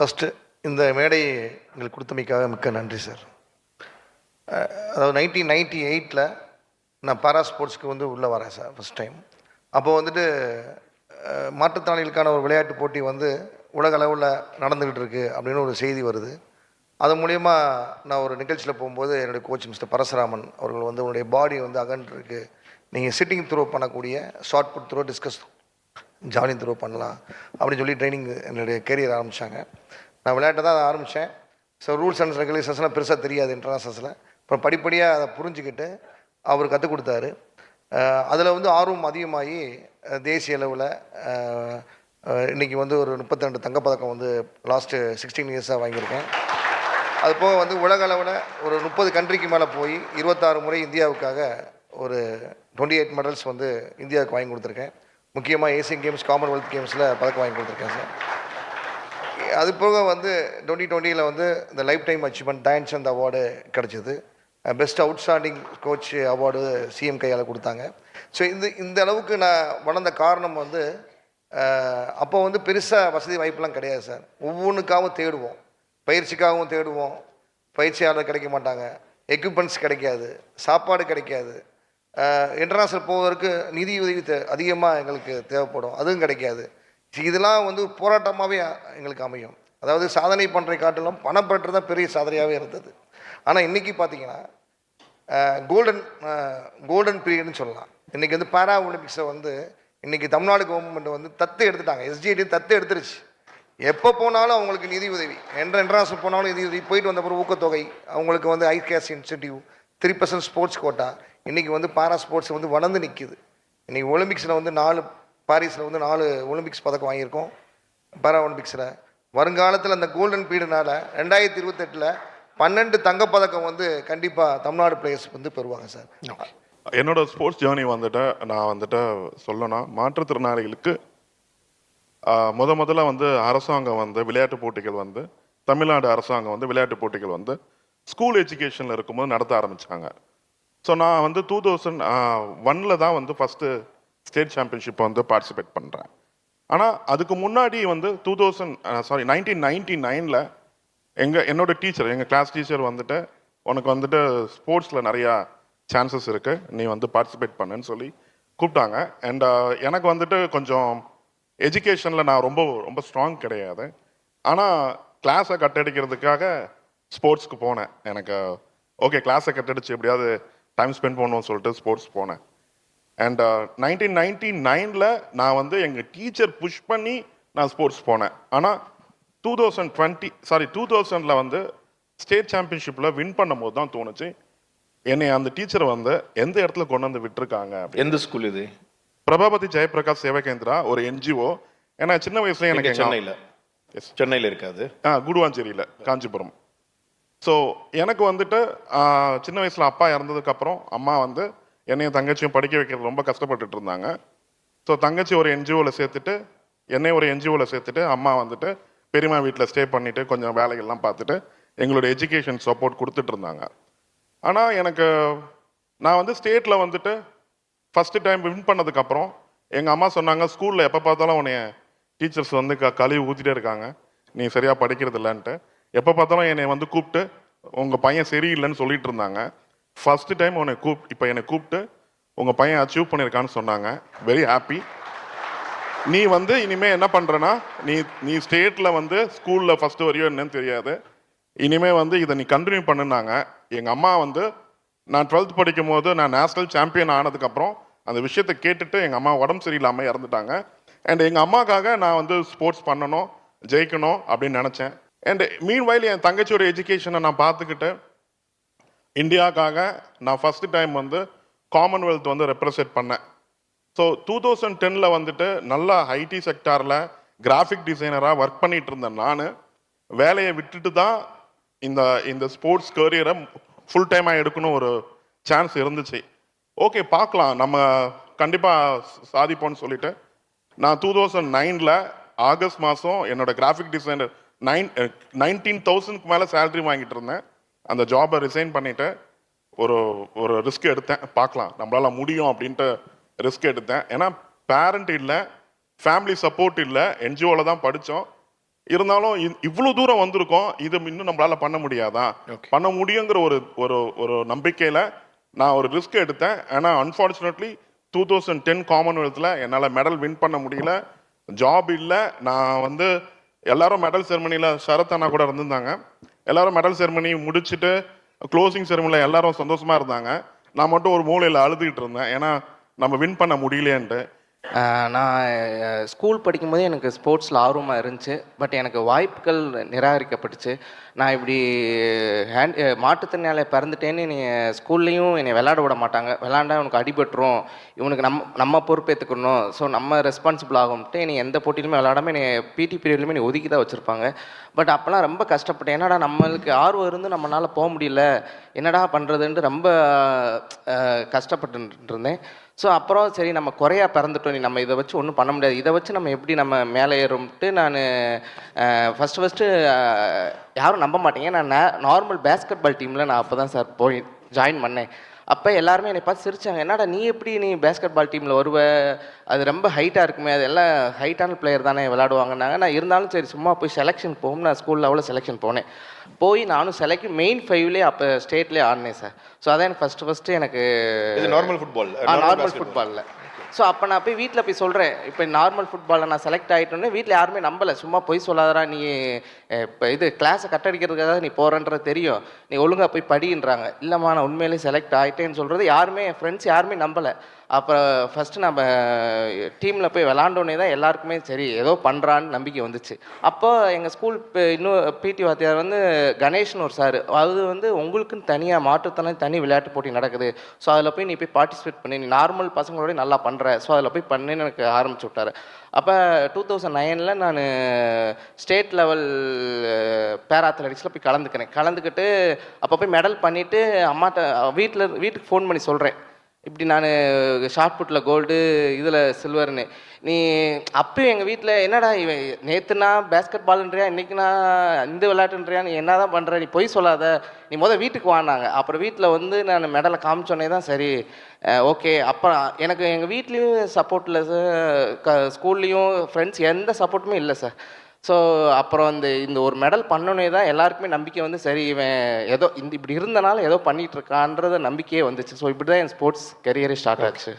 First இந்த மேடை எங்களுக்கு கொடுத்தமைக்காக மிக்க நன்றி சார். அதாவது நைன்டீன் நைன்டி எயிட்டில் நான் பாரா ஸ்போர்ட்ஸ்க்கு வந்து உள்ளே வரேன் சார் ஃபஸ்ட் டைம் அப்போது வந்துட்டு மாற்றுத்திறனாளிகளுக்கான ஒரு விளையாட்டு போட்டி வந்து உலக அளவில் நடந்துக்கிட்டு இருக்குது அப்படின்னு ஒரு செய்தி வருது. அது மூலயமா நான் ஒரு நிகழ்ச்சியில் போகும்போது என்னுடைய கோச் மிஸ்டர் பரசுராமன் அவர்கள் வந்து உன்னுடைய பாடி வந்து அகன்றிருக்கு நீங்கள் சிட்டிங் த்ரோ பண்ணக்கூடிய shot put throw discus javelin throw பண்ணலாம் அப்படின்னு சொல்லி ட்ரைனிங் என்னுடைய கேரியர் ஆரம்பித்தாங்க நான் விளையாட்டை தான் ஆரம்பித்தேன் ஸோ ரூல்ஸ் அண்ட் ரெகுலேஷன்ஸ்லாம் பெருசாக தெரியாது இன்டர்நேஷனல்ஸில் அப்புறம் படிப்படியாக அதை புரிஞ்சுக்கிட்டு அவர் கற்றுக் கொடுத்தாரு. அதில் வந்து ஆர்வம் அதிகமாகி தேசிய அளவில் இன்றைக்கி வந்து ஒரு முப்பத்தி ரெண்டு தங்கப்பதக்கம் வந்து லாஸ்ட்டு சிக்ஸ்டீன் இயர்ஸாக வாங்கியிருக்கேன். அது போக வந்து உலக அளவில் ஒரு முப்பது கண்ட்ரிக்கு மேலே போய் இருபத்தாறு முறை இந்தியாவுக்காக ஒரு டுவெண்ட்டி எயிட் மெடல்ஸ் வந்து இந்தியாவுக்கு வாங்கி கொடுத்துருக்கேன். முக்கியமாக ஏசியன் கேம்ஸ் காமன்வெல்த் கேம்ஸில் பதக்கம் வாங்கி கொடுத்துருக்கேன் சார். அது போக வந்து டுவெண்ட்டி டுவெண்ட்டியில் வந்து இந்த லைஃப் டைம் அச்சீவ்மெண்ட் டான்ஸ் அந்த அவார்டு கிடச்சிது best outstanding coach award CM கையால் கொடுத்தாங்க. ஸோ இந்த இந்த அளவுக்கு நான் வளர்ந்த காரணம் வந்து அப்போ வந்து பெருசாக வசதி வாய்ப்புலாம் கிடையாது சார். ஒவ்வொன்றுக்காகவும் தேடுவோம். பயிற்சிக்காகவும் தேடுவோம். பயிற்சியாளர் கிடைக்க மாட்டாங்க. எக்யூப்மெண்ட்ஸ் கிடைக்காது. சாப்பாடு கிடைக்காது. இன்டர்நேஷ்னல் போவதற்கு நிதி உதவி தே அதிகமாக எங்களுக்கு தேவைப்படும். அதுவும் கிடைக்காது. இதெல்லாம் வந்து போராட்டமாகவே எங்களுக்கு அமையும். அதாவது சாதனை பண்ணுறதை காட்டிலும் பணம் பெற்று தான் பெரிய சாதனையாகவே இருந்தது. ஆனால் இன்றைக்கி பார்த்தீங்கன்னா கோல்டன் கோல்டன் பீரியட்னு சொல்லலாம். இன்றைக்கி வந்து பாரா ஒலிம்பிக்ஸை வந்து இன்றைக்கி தமிழ்நாடு கவர்மெண்ட் வந்து தத்து எடுத்துட்டாங்க. எஸ்ஜிடி தத்து எடுத்துருச்சு. எப்போ போனாலும் அவங்களுக்கு நிதி உதவி. என்ற இன்டர்நேஷனல் போனாலும் நிதி உதவி. போயிட்டு வந்த பிறகு ஊக்கத்தொகை அவங்களுக்கு வந்து I guess incentive three percent sports quota இன்றைக்கி வந்து பாரா ஸ்போர்ட்ஸ் வந்து வளர்ந்து நிற்கிது இன்றைக்கி ஒலிம்பிக்ஸில் வந்து நாலு பாரிஸில் வந்து நாலு ஒலிம்பிக்ஸ் பதக்கம் வாங்கியிருக்கோம். பாரா ஒலிம்பிக்ஸில் வருங்காலத்தில் அந்த கோல்டன் பீடுனால் ரெண்டாயிரத்தி இருபத்தெட்டில் பன்னெண்டு தங்கப்பதக்கம் வந்து கண்டிப்பாக தமிழ்நாடு பிளேயர்ஸ் வந்து பெறுவாங்க சார். என்னோட ஸ்போர்ட்ஸ் ஜேர்னி வந்துட்டு நான் வந்துட்டு சொல்லணும் மாற்றுத்திறனாளிகளுக்கு முத முதல்ல வந்து அரசாங்கம் வந்து விளையாட்டு போட்டிகள் வந்து தமிழ்நாடு அரசாங்கம் வந்து விளையாட்டு போட்டிகள் வந்து ஸ்கூல் எஜுகேஷனில் இருக்கும்போது நடத்த ஆரம்பிச்சாங்க. ஸோ நான் வந்து டூ தௌசண்ட் ஒன்னில் தான் வந்து ஃபஸ்ட்டு ஸ்டேட் சாம்பியன்ஷிப் வந்து பார்ட்டிசிபேட் பண்ணுறேன் ஆனால் அதுக்கு முன்னாடி வந்து two thousand sorry nineteen ninety நைனில் எங்கள் என்னோட டீச்சர் எங்கள் கிளாஸ் டீச்சர் வந்துட்டு உனக்கு வந்துட்டு ஸ்போர்ட்ஸில் நிறையா சான்சஸ் இருக்குது நீ வந்து பார்ட்டிசிபேட் பண்ணுன்னு சொல்லி கூப்பிட்டாங்க. அண்ட் எனக்கு வந்துட்டு கொஞ்சம் எஜுகேஷனில் நான் ரொம்ப ரொம்ப ஸ்ட்ராங் கிடையாது. ஆனால் கிளாஸை கட்டடிக்கிறதுக்காக ஸ்போர்ட்ஸ்க்கு போனேன். எனக்கு ஓகே கிளாஸை கட்டடிச்சு எப்படியாவது டைம் ஸ்பெண்ட் பண்ணுவோம்னு சொல்லிட்டு ஸ்போர்ட்ஸ் போனேன். அண்ட் நைன்டீன் நைன்டி நைனில் நான் வந்து எங்கள் டீச்சர் புஷ் பண்ணி நான் ஸ்போர்ட்ஸ் போனேன். ஆனால் two thousand twenty sorry two தௌசண்டில் வந்து ஸ்டேட் சாம்பியன்ஷிப்பில் வின் பண்ணும்போது தான் தோணுச்சு என்னை அந்த டீச்சர் வந்து எந்த இடத்துல கொண்டு வந்து விட்டுருக்காங்க எந்த ஸ்கூல் இது? பிரபாபதி ஜெயபிரகாஷ் சேவா கேந்திரா ஒரு என்ஜிஓ ஏன்னா சின்ன வயசுல எனக்கு சென்னையில. சென்னையில இருக்காது. ஆ குடுவாஞ்சேரியில் காஞ்சிபுரம். ஸோ எனக்கு வந்துட்டு சின்ன வயசில் அப்பா இறந்ததுக்கப்புறம் அம்மா வந்து என்னையும் தங்கச்சியும் படிக்க வைக்கிறது ரொம்ப கஷ்டப்பட்டுட்டு இருந்தாங்க. ஸோ தங்கச்சி ஒரு என்ஜிஓவில் சேர்த்துட்டு என்னை ஒரு என்ஜிஓவில் சேர்த்துட்டு அம்மா வந்துட்டு பெரியம்மா வீட்டில் ஸ்டே பண்ணிவிட்டு கொஞ்சம் வேலைகள்லாம் பார்த்துட்டு எங்களோட எஜுகேஷன் சப்போர்ட் கொடுத்துட்டு இருந்தாங்க. ஆனால் எனக்கு நான் வந்து ஸ்டேட்டில் வந்துட்டு ஃபஸ்ட்டு டைம் வின் பண்ணதுக்கப்புறம் எங்கள் அம்மா சொன்னாங்க ஸ்கூலில் எப்போ பார்த்தாலும் உன்னைய டீச்சர்ஸ் வந்து க கழுவி ஊற்றிட்டே இருக்காங்க. நீ சரியாக படிக்கிறது இல்லைன்ட்டு. எப்போ பார்த்தாலும் என்னை வந்து கூப்பிட்டு உங்கள் பையன் சரியில்லைன்னு சொல்லிட்டு இருந்தாங்க. ஃபஸ்ட்டு டைம் உன்னை கூப் இப்போ என்னை கூப்பிட்டு உங்கள் பையன் அச்சீவ் பண்ணியிருக்கான்னு சொன்னாங்க. வெரி ஹாப்பி நீ வந்து இனிமேல் என்ன பண்றனா நீ நீ ஸ்டேட்டில் வந்து ஸ்கூலில் ஃபஸ்ட்டு வரையோ என்னன்னு தெரியாது. இனிமேல் வந்து இதை நீ கண்டினியூ பண்ணுனாங்க எங்கள் அம்மா வந்து நான் டுவெல்த் படிக்கும் போது நான் நேஷ்னல் சாம்பியன் ஆனதுக்கப்புறம் அந்த விஷயத்தை கேட்டுட்டு எங்கள் அம்மா உடம்பு சரியில்லாமல் இறந்துட்டாங்க. அண்ட் எங்கள் அம்மாக்காக நான் வந்து ஸ்போர்ட்ஸ் பண்ணணும் ஜெயிக்கணும் அப்படின்னு நினச்சேன். அண்ட் மீன் வயல் என் தங்கச்சியோட எஜுகேஷனை நான் பார்த்துக்கிட்டு இந்தியாவுக்காக நான் ஃபஸ்ட்டு டைம் வந்து காமன்வெல்த் வந்து ரெப்ரசென்ட் பண்ணேன். ஸோ டூ தௌசண்ட் டெனில் வந்துட்டு நல்லா ஐடி செக்டாரில் கிராஃபிக் டிசைனராக ஒர்க் பண்ணிகிட்டு இருந்தேன் நான். வேலையை விட்டுட்டு தான் இந்த இந்த ஸ்போர்ட்ஸ் கரியரை ஃபுல் டைமாக எடுக்கணும் ஒரு சான்ஸ் இருந்துச்சு. ஓகே பார்க்கலாம். நம்ம கண்டிப்பாக சாதிப்போம்னு சொல்லிட்டு. நான் டூ தௌசண்ட் நைனில் ஆகஸ்ட் மாதம் என்னோடய கிராஃபிக் டிசைனர் நைன் நைன்டீன் தௌசண்ட்க்கு மேலே சேலரி வாங்கிட்டு இருந்தேன். அந்த ஜாபை ரிசைன் பண்ணிவிட்டு ஒரு ஒரு ரிஸ்க் எடுத்தேன். பார்க்கலாம். நம்மளால முடியும் அப்படின்ட்டு ரிஸ்க் எடுத்தேன். ஏன்னா பேரண்ட் இல்லை ஃபேமிலி சப்போர்ட் இல்லை என்ஜிஓவில் தான் படித்தோம் இருந்தாலும் இ- இவ்வளவு தூரம் வந்திருக்கோம். இது இன்னும் நம்மளால பண்ண முடியாதா. பண்ண முடியுங்கிற ஒரு ஒரு ஒரு நம்பிக்கையில நான் ஒரு ரிஸ்க் எடுத்தேன். ஆனா அன்பார்ச்சுனேட்லி டூ தௌசண்ட் டென் காமன்வெல்த்தில் என்னால் மெடல் வின் பண்ண முடியல. ஜாப் இல்லை. நான் வந்து எல்லாரும் மெடல் செரமனியில் சரத் அண்ணா கூட இருந்திருந்தாங்க. எல்லாரும் மெடல் செரமனி முடிச்சுட்டு க்ளோசிங் செரமனியில் எல்லாரும் சந்தோஷமாக இருந்தாங்க. நான் மட்டும் ஒரு மூலையில் அழுதுகிட்டு இருந்தேன். ஏன்னா நம்ம வின் பண்ண முடியலையேன்ட்டு. நான் ஸ்கூல் படிக்கும்போது எனக்கு ஸ்போர்ட்ஸில் ஆர்வமாக இருந்துச்சு. பட் எனக்கு வாய்ப்புகள் நிராகரிக்கப்பட்டுச்சு. நான் இப்படி ஹேண்ட் மாற்றுத்திறனால பிறந்துட்டேன்னு என்னை ஸ்கூல்லையும் என்னை விளாட விட மாட்டாங்க. விளாண்டா உனக்கு அடிபட்டுரும். இவனுக்கு நம்ம நம்ம பொறுப்பேற்றுக்கணும் ஸோ நம்ம ரெஸ்பான்சிபிள் ஆகும்ட்டு என்னை எந்த போட்டியிலுமே விளாடாமல் என்னை பிடி பீரியட்லையுமே நீ ஒதுக்கி தான் வச்சுருப்பாங்க. பட் அப்போலாம் ரொம்ப கஷ்டப்பட்டேன். என்னடா நம்மளுக்கு ஆர்வம் இருந்து நம்மளால் போக முடியல. என்னடா பண்ணுறதுன்ட்டு ரொம்ப கஷ்டப்பட்டு இருந்தேன். ஸோ அப்புறம் சரி நம்ம குறையா பிறந்துட்டோம். நீ நம்ம இதை வச்சு ஒன்றும் பண்ண முடியாது. இதை வச்சு நம்ம எப்படி நம்ம மேலே ஏறும்ட்டு நான் ஃபஸ்ட்டு ஃபஸ்ட்டு யாரும் நம்ப மாட்டீங்க. நான் நார்மல் பேஸ்கெட் பால் டீமில் நான் அப்போ தான் சார் போய் ஜாயின் பண்ணேன். அப்போ எல்லாருமே என்னை பார்த்து சிரிச்சாங்க. என்னடா நீ எப்படி நீ பேஸ்கெட் பால் டீமில் வருவ? அது ரொம்ப ஹைட்டாக இருக்குமே. அது எல்லாம் ஹைட்டான பிளேயர் தானே விளையாடுவாங்கன்னாங்க. நான் இருந்தாலும் சரி சும்மா போய் செலெக்ஷன் போகும் நான் ஸ்கூல் லெவலில் செலெக்ஷன் போனேன். போய் நானும் செலக்ட் மெயின் ஃபைவ்லேயே அப்போ ஸ்டேட்லேயே ஆடினேன் சார் ஸோ அதான் எனக்கு ஃபஸ்ட்டு ஃபஸ்ட்டு எனக்கு இது நார்மல் ஃபுட்பால் நார்மல் ஃபுட்பாலில் ஸோ அப்போ நான் போய் வீட்டில் போய் சொல்கிறேன் இப்போ நார்மல் ஃபுட்பாலில் நான் செலக்ட் ஆகிட்டோன்னே வீட்டில் யாருமே நம்பலை. சும்மா போய் சொல்லாதரா நீ இப்போ இது கிளாஸை கட் அடிக்கிறதுக்காக நீ போகிறன்றது தெரியும். நீ ஒழுங்காக போய் படின்றாங்க. இல்லைம்மா நான் உண்மையிலேயே செலக்ட் ஆகிட்டேன்னு சொல்கிறது யாருமே என் ஃப்ரெண்ட்ஸ் யாருமே நம்பலை. அப்புறம் ஃபஸ்ட்டு நம்ம டீமில் போய் விளாண்டோன்னே தான் எல்லாருக்குமே சரி ஏதோ பண்ணுறான்னு நம்பிக்கை வந்துச்சு. அப்போ எங்கள் ஸ்கூல் இன்னும் பிடி வாத்தியார் வந்து கணேஷ்னு ஒரு சார் அது வந்து உங்களுக்குன்னு தனியாக மாற்றுத்தனம் தனி விளையாட்டு போட்டி நடக்குது. ஸோ அதில் போய் நீ போய் பார்ட்டிசிபேட் பண்ணி. நீ நார்மல் பசங்களோட நல்லா பண்ணுற ஸோ அதில் போய் பண்ணுன்னு எனக்கு ஆரம்பிச்சு விட்டார். அப்போ டூ தௌசண்ட் நைனில் நான் ஸ்டேட் லெவல் பேர் அத்லட்டிக்ஸில் போய் கலந்துக்கிறேன் கலந்துக்கிட்டு அப்போ போய் மெடல் பண்ணிவிட்டு அம்மாட்ட வீட்டில் வீட்டுக்கு ஃபோன் பண்ணி சொல்கிறேன் இப்படி நான் ஷார்ட் புட்டில் கோல்டு இதில் சில்வர்னு நீ அப்பயும் எங்கள் வீட்டில் என்னடா இவன் நேற்றுனா பேஸ்கெட் பால்ன்றியா இன்றைக்குனா இந்த விளையாட்டுன்றியா நீ என்ன தான் பண்ணுற நீ பொய் சொல்லாத. நீ முதல் வீட்டுக்கு வானாங்க அப்புறம் வீட்டில் வந்து நான் மெடலை காமிச்சோன்னே தான் சரி. ஓகே அப்புறம் எனக்கு எங்கள் வீட்லேயும் சப்போர்ட் இல்லை சார் க ஸ்கூல்லேயும் ஃப்ரெண்ட்ஸ் எந்த சப்போர்ட்டுமே இல்லை சார் ஸோ அப்புறம் இந்த இந்த ஒரு மெடல் பண்ணோன்னே தான் எல்லாருக்குமே நம்பிக்கை வந்து சரி இவன் ஏதோ இந்த இப்படி இருந்தனால ஏதோ பண்ணிகிட்ருக்கான்றத நம்பிக்கையே வந்துச்சு. ஸோ இப்படி தான் என் ஸ்போர்ட்ஸ் கரியரே ஸ்டார்ட் ஆச்சு.